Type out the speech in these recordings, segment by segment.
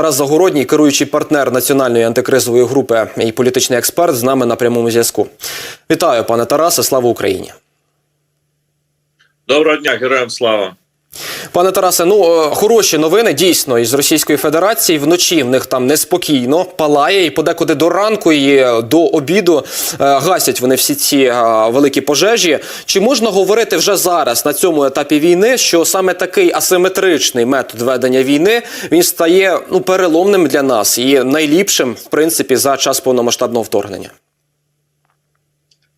Тарас Загородній, керуючий партнер національної антикризової групи і політичний експерт, з нами на прямому зв'язку. Вітаю, пане Тарасе. Слава Україні. Доброго дня, героям слава. Пане Тарасе, ну е, хороші новини дійсно із Російської Федерації. Вночі в них там неспокійно палає, і подекуди до ранку і е, до обіду е, гасять вони всі ці великі пожежі. Чи можна говорити вже зараз на цьому етапі війни, що саме такий асиметричний метод ведення війни він стає ну переломним для нас і найліпшим, в принципі, за час повномасштабного вторгнення?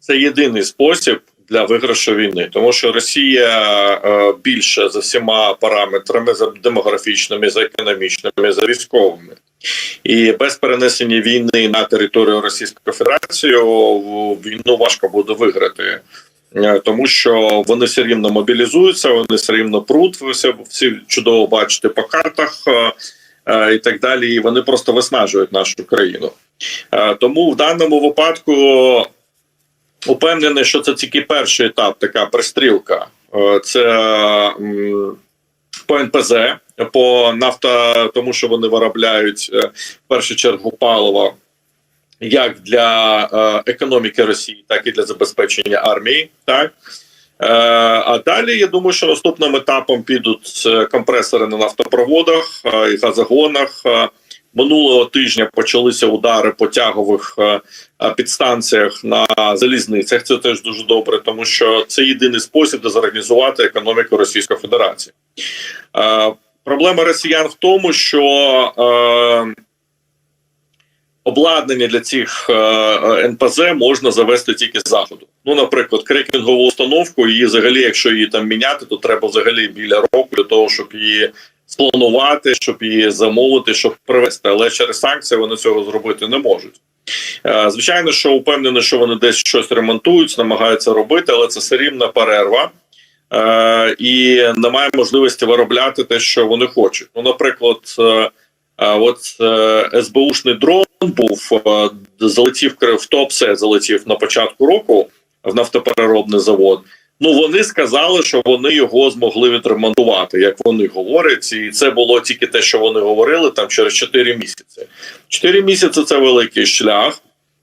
Це єдиний спосіб для виграшу війни, тому що Росія е, більше за всіма параметрами за демографічними, за економічними, за військовими. І без перенесення війни на територію Російської Федерації війну важко буде виграти. Е, Тому що вони все рівно мобілізуються, вони все рівно пруть, ви все всі чудово бачите по картах е, і так далі. І вони просто виснажують нашу країну. Тому в даному випадку упевнений, що це тільки перший етап, така пристрілка. Е, Це по НПЗ, по нафта, тому що вони виробляють е, в першу чергу паливо як для е, економіки Росії, так і для забезпечення армії. Так а далі я думаю, що наступним етапом підуть компресори на нафтопроводах і газогонах. Минулого тижня почалися удари по тягових е, е, підстанціях на залізницях. Це теж дуже добре, тому що це єдиний спосіб дезорганізувати економіку Російської Федерації. Е, Проблема росіян в тому, що обладнання для цих НПЗ можна завести тільки з заходу. Ну, наприклад, крекінгову установку, її взагалі, якщо її там міняти, то треба взагалі біля року для того, щоб її спланувати, щоб її замовити, щоб привезти. Але через санкції вони цього зробити не можуть. Е, Звичайно, що упевнений, що вони десь щось ремонтують, намагаються робити, але це все рівна перерва. Е, і немає можливості виробляти те, що вони хочуть. Ну, наприклад, е, от СБУшний дрон був залетів в Топсе, залетів на початку року в нафтопереробний завод. Ну вони сказали, що вони його змогли відремонтувати, як вони говорять, і це було тільки те, що вони говорили там через 4 місяці. 4 місяці це великий шлях,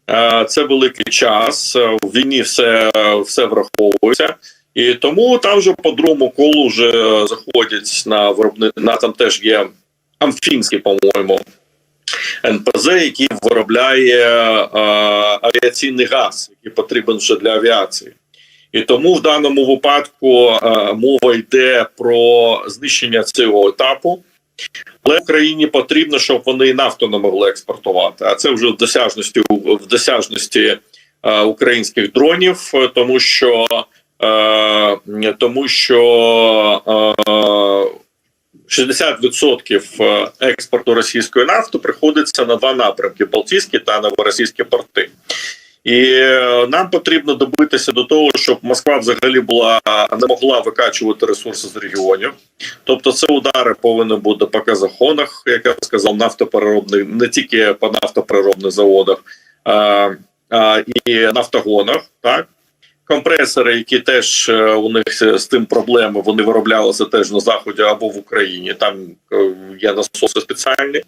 е, це великий час. е, В війні все, все враховується. І тому там вже по другому колу вже е, заходять на виробни... там теж є Амфінський, по-моєму, НПЗ, який виробляє е, авіаційний газ, який потрібен вже для авіації. І тому в даному випадку е, мова йде про знищення цього етапу. Але Україні потрібно, щоб вони і нафту не могли експортувати. А це вже в досяжності в досяжності е, українських дронів, е, тому що е, тому що е, 60% експорту російської нафти приходиться на два напрямки: Балтійські та новоросійські порти. І е, нам потрібно добитися до того, щоб Москва взагалі була не могла викачувати ресурси з регіонів. Тобто, це удари повинні бути по казахонах, як я сказав, нафтопереробних, не тільки по нафтопереробних заводах, а, а і нафтогонах. Так компресори, які теж е, у них з тим проблеми, вони вироблялися теж на заході або в Україні. Там е, є насоси спеціальні.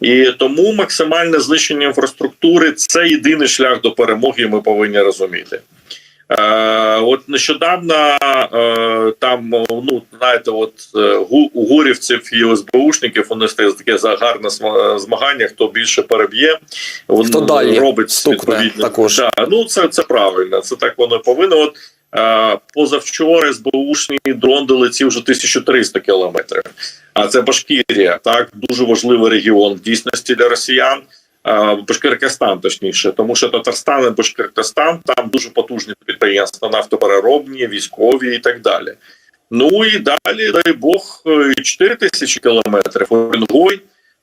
І тому максимальне знищення інфраструктури це єдиний шлях до перемоги. Ми повинні розуміти. Е, от нещодавно е, там, ну знаєте, от е, гу- у гурівців і СБУшників вони стає таке за гарне змагання, хто більше переб'є, Хто далі робить стукне також. Да, ну це, це правильно, це так воно повинно. От позавчора СБУшний дрон долетів вже 1300 кілометрів. А це Башкірія, так дуже важливий регіон в дійсності для росіян. Е, Башкиркестан, точніше, тому що Татарстан і Башкиркестан там дуже потужні підприємства, нафтопереробні, військові і так далі. Ну і далі, дай Бог, і 4 тисячі кілометрів. Уренгой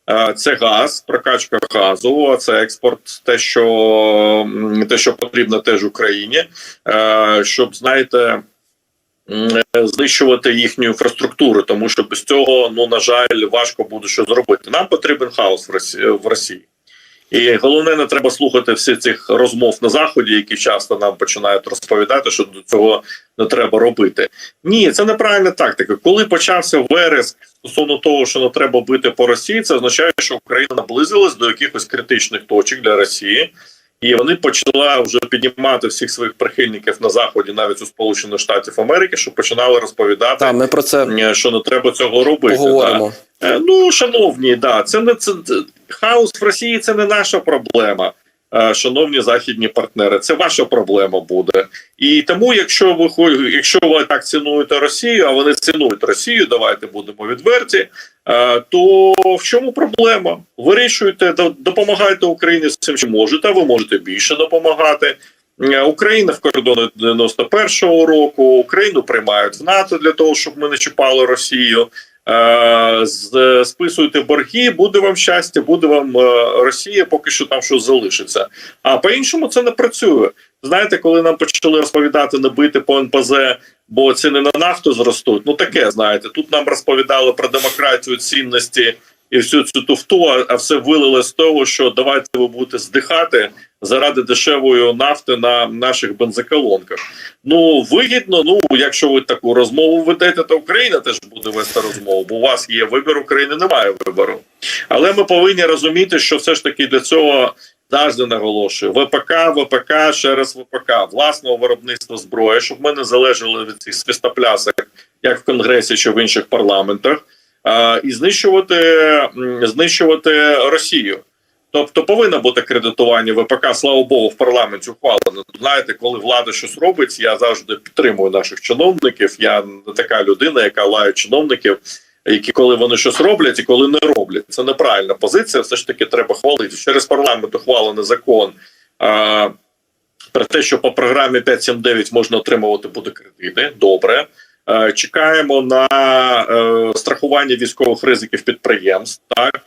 е, це газ, прокачка газу, це експорт, те, що те, що потрібно теж Україні, е, щоб знаєте. е, Знищувати їхню інфраструктуру, тому що без цього, ну на жаль, важко буде що зробити. Нам потрібен хаос в Росії. І головне, не треба слухати всіх цих розмов на заході, які часто нам починають розповідати, що до цього не треба робити. Ні, це неправильна тактика. Коли почався вереск стосовно того, що не треба бити по Росії, це означає, що Україна наблизилась до якихось критичних точок для Росії. І вони почала вже піднімати всіх своїх прихильників на заході, навіть у Сполучених Штатів Америки, що починали розповідати, Так, ми про це е, що не треба цього робити. поговоримо. Да. Е, Ну, шановні, да, це не це- хаос в Росії. Це не наша проблема. е, Шановні західні партнери, це ваша проблема буде. І тому, якщо ви якщо ви так цінуєте Росію, а вони цінують Росію, давайте будемо відверті. е, То в чому проблема? Вирішуйте, до- допомагайте Україні з цим, що можете. Ви можете більше допомагати. Е, Україна в кордони 91-го року. Україну приймають в НАТО для того, щоб ми не чіпали Росію. Е, списуйте борги, буде вам щастя, буде вам е, Росія, поки що там щось залишиться. А по-іншому це не працює. Знаєте, коли нам почали розповідати не бити по НПЗ, бо ціни на нафту зростуть. Ну таке знаєте, тут нам розповідали про демократію, цінності і всю цю туфту, а все вилили з того, що давайте ви будете здихати заради дешевої нафти на наших бензоколонках. Ну вигідно. Ну якщо ви таку розмову ведете, то Україна теж буде вести розмову, бо у вас є вибір, України немає вибору. Але ми повинні розуміти, що все ж таки для цього завжди наголошую ВПК, ВПК, ще раз ВПК, власного виробництва зброї, щоб ми не залежали від цих свистоплясок, як в Конгресі чи в інших парламентах, і знищувати, знищувати Росію. Тобто повинно бути кредитування ВПК, слава Богу, в парламенті ухвалено. Знаєте, коли влада щось робить, я завжди підтримую наших чиновників. Я не така людина, яка лає чиновників, які коли вони щось роблять і коли не роблять. Це неправильна позиція. Все ж таки треба хвалити. Через парламент ухвалений закон. А, про те, що по програмі 579 можна отримувати буде кредити. Добре. Е, Чекаємо на е, страхування військових ризиків підприємств. Так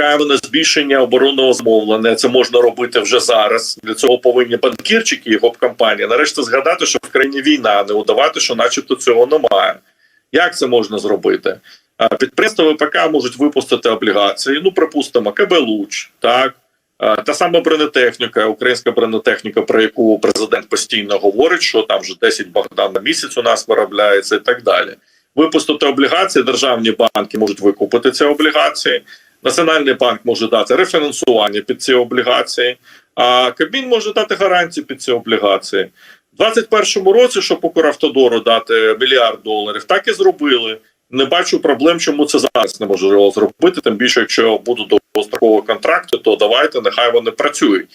чекаємо на збільшення оборонного замовлення. Це можна робити вже зараз. Для цього повинні банкірчики і гоп-компанії нарешті згадати, що в країні війна, не удавати, що, начебто, цього немає. Як це можна зробити? Підприємства ВПК можуть випустити облігації. Ну, припустимо, КБ Луч, так. Та сама бронетехніка, українська бронетехніка, про яку президент постійно говорить, що там вже 10 Богдан на місяць у нас виробляється і так далі. Випустити облігації, державні банки можуть викупити ці облігації. Національний банк може дати рефінансування під ці облігації, а Кабмін може дати гарантії під ці облігації. У 2021 році, щоб Укравтодору дати мільярд доларів, так і зробили. Не бачу проблем, чому це зараз не можливо зробити. Тим більше, якщо будуть довгострокові контракти, то давайте нехай вони працюють.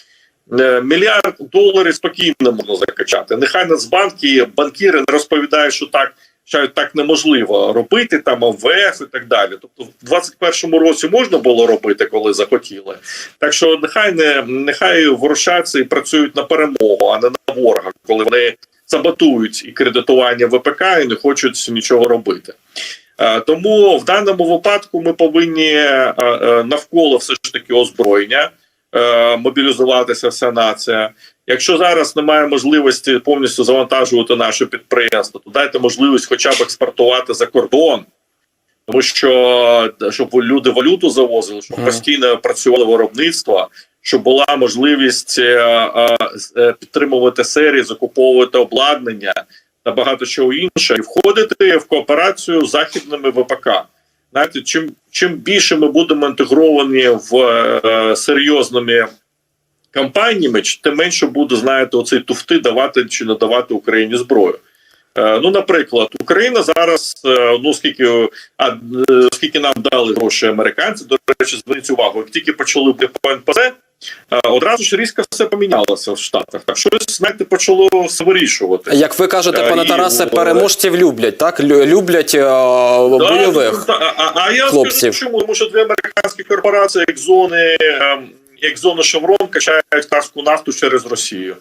Е, Мільярд доларів спокійно можна закачати. Нехай Нацбанки, банкіри не розповідають, що так що так неможливо робити, там АВФ і так далі. Тобто, в 21-му році можна було робити, коли захотіли. Так що нехай не нехай ворушаться і працюють на перемогу, а не на ворога, коли вони саботують і кредитування ВПК і не хочуть нічого робити. Е, Тому в даному випадку ми повинні е, е, навколо все ж таки озброєння мобілізуватися вся нація. Якщо зараз немає можливості повністю завантажувати наше підприємство, то дайте можливість хоча б експортувати за кордон, тому що щоб люди валюту завозили, щоб постійно працювало виробництво, щоб була можливість е, е, е, підтримувати серії, закуповувати обладнання та багато чого інше, і входити в кооперацію з західними ВПК. Знаєте, чим чим більше ми будемо інтегровані в е, серйозними компаніями, чи тим менше буде, знаєте, оцей туфти давати чи не давати Україні зброю. Е, ну, наприклад, Україна зараз, е, ну скільки а, е, скільки нам дали гроші американці, до речі, зверніть увагу, як тільки почали по НПЗ, одразу ж різко все помінялося в Штатах. Так щось, знаєте, почало все вирішувати. Як ви кажете, пане і, Тарасе, переможців люблять, так? Люблять е, бойових. Да, а, а, а я хлопців. скажу, чому тому що дві американські корпорації, як зони, ем, як зону Шеврон, качають карську нафту через Росію.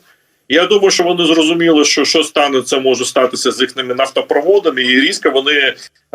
Я думаю, що вони зрозуміли, що що стане, це може статися з їхніми нафтопроводами, і різко вони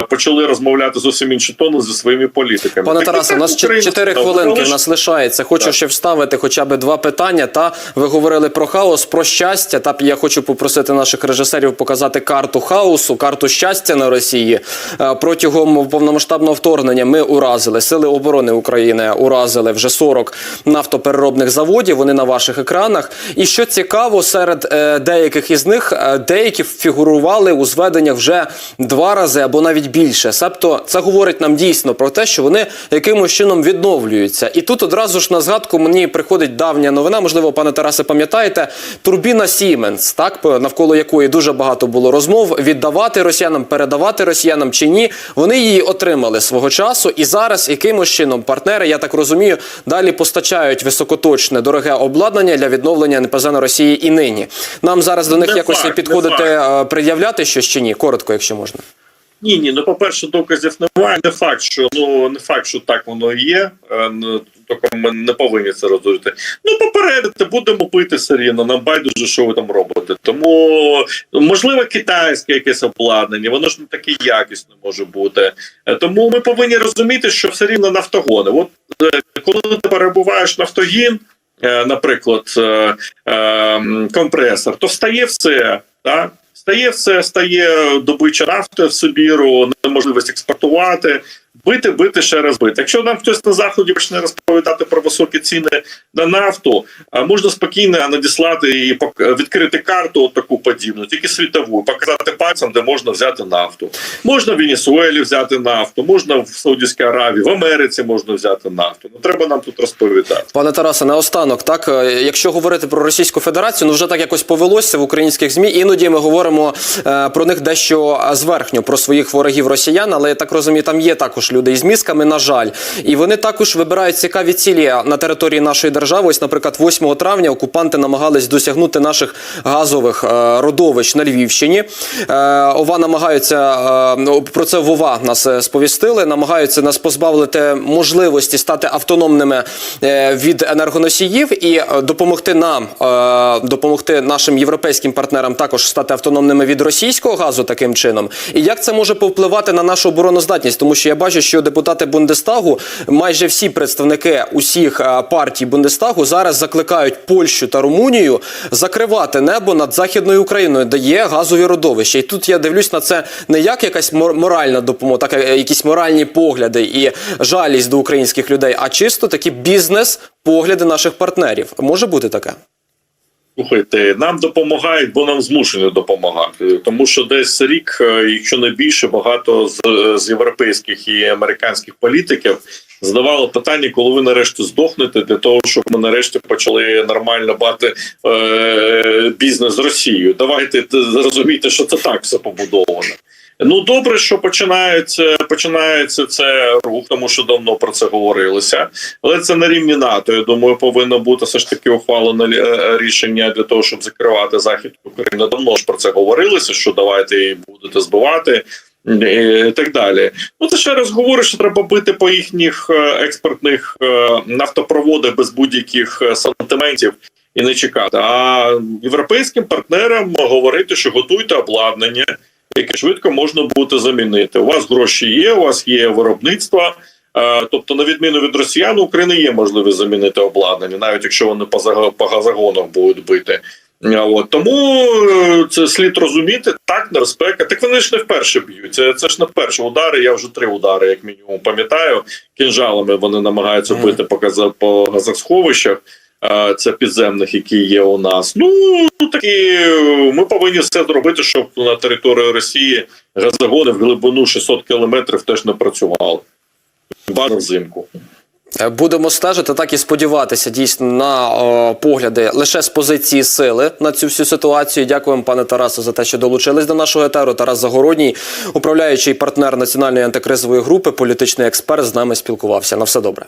почали розмовляти зовсім інші тони зі своїми політиками. Пане Тарасе, у нас Україна 4 хвилинки в нас лишається. Хочу Так. ще вставити хоча б два питання. Та ви говорили про хаос, про щастя. Та я хочу попросити наших режисерів показати карту хаосу, карту щастя на Росії. Е, Протягом повномасштабного вторгнення ми уразили сили оборони України, уразили вже 40 нафтопереробних заводів. Вони на ваших екранах. І що цікаво, серед е, деяких із них е, деякі фігурували у зведеннях вже два рази або навіть більше. Себто це говорить нам дійсно про те, що вони якимось чином відновлюються. І тут одразу ж на згадку мені приходить давня новина. Можливо, пане Тарасе, пам'ятаєте, турбіна Сіменс, так навколо якої дуже багато було розмов. Віддавати росіянам, передавати росіянам чи ні. Вони її отримали свого часу, і зараз якимось чином партнери, я так розумію, далі постачають високоточне дороге обладнання для відновлення НПЗ на Росії і нині. Нам зараз до них Не якось факт, підходити, е, пред'являти щось чи ні? Коротко, якщо можна. Ні, ні, ну по-перше, доказів немає. Не факт, що ну не факт, що так воно і є. Е, ну, Тільки ми не повинні це розуміти. Ну, попередити, будемо пити все рівно, нам байдуже, що ви там робите. Тому можливо, китайське якесь обладнання, воно ж не таке якісне може бути. Е, Тому ми повинні розуміти, що все рівно нафтогони. От коли ти перебуваєш нафтогін, наприклад, е, е, компресор, то стає все. Да? Стає все, стає добича нафти в Сибіру, неможливість експортувати, бити, бити, ще раз бити. Якщо нам хтось на заході почне розповідати про високі ціни на нафту, можна спокійно надіслати і відкрити карту от таку подібну, тільки світову, показати пальцем, де можна взяти нафту. Можна в Венесуелі взяти нафту, можна в Саудівській Аравії, в Америці можна взяти нафту. Не треба нам тут розповідати. Пане Тарасе, наостанок, так е, якщо говорити про Російську Федерацію, ну вже так якось повелося в українських змі. Іноді ми говоримо е, про них дещо зверхньо, про своїх ворогів росіян. Але я так розумію, там є також люди із мізками, на жаль, і вони також вибирають цікаві цілі на території нашої держави. Ось, наприклад, 8 травня окупанти намагались досягнути наших газових е, родовищ на Львівщині. Е, ова намагаються е, про це Вова нас сповістили. Намагаються нас позбавити можливості стати автономними від енергоносіїв і допомогти нам, допомогти нашим європейським партнерам також стати автономними від російського газу таким чином. І як це може повпливати на нашу обороноздатність? Тому що я бачу, що депутати Бундестагу, майже всі представники усіх е, партій Бундестагу зараз закликають Польщу та Румунію закривати небо над західною Україною, де є газові родовища. І тут я дивлюсь на це не як якась мор- моральна допомога, так е, якісь моральні погляди і жалість до українських людей, а чисто такі бізнес-погляди наших партнерів. Може бути таке? Слухайте, нам допомагають, бо нам змушені допомагати. Тому що десь рік, е, якщо не більше, багато з, з європейських і американських політиків задавало питання, коли ви нарешті здохнете, для того, щоб ми нарешті почали нормально бати е, бізнес з Росією. Давайте зрозуміти, що це так все побудовано. Ну добре, що починається починається це рух, тому що давно про це говорилося, але це на рівні НАТО. Я думаю, повинно бути все ж таки ухвалено лі- е, рішення для того, щоб закривати захід України. Давно ж про це говорилося. Що давайте її будете збивати. е, І так далі. Ну це ще раз говорю, що треба бити по їхніх е, експортних е, нафтопроводах без будь-яких е, сантиментів і не чекати. А європейським партнерам говорити, що готуйте обладнання, яке швидко можна буде замінити. У вас гроші є, у вас є виробництво. Е, Тобто, на відміну від росіян, у України є можливість замінити обладнання, навіть якщо вони по газогонах будуть бити. Е, От тому е, це слід розуміти. Так, небезпека. Так вони ж не вперше б'ють. Це, це ж не вперше удари. Я вже три удари, як мінімум, пам'ятаю. Кінжалами вони намагаються бити по, по газосховищах. Це підземних, які є у нас. Ну такі ми повинні все зробити, щоб на території Росії газогони в глибину 600 кілометрів теж не працювали. Бажано взимку. Е, Будемо стежити, так і сподіватися дійсно на о, погляди лише з позиції сили на цю всю ситуацію. Дякуємо, пане Тарасу, за те, що долучились до нашого етеру. Тарас Загородній, управляючий партнер національної антикризової групи, політичний експерт, з нами спілкувався. На все добре.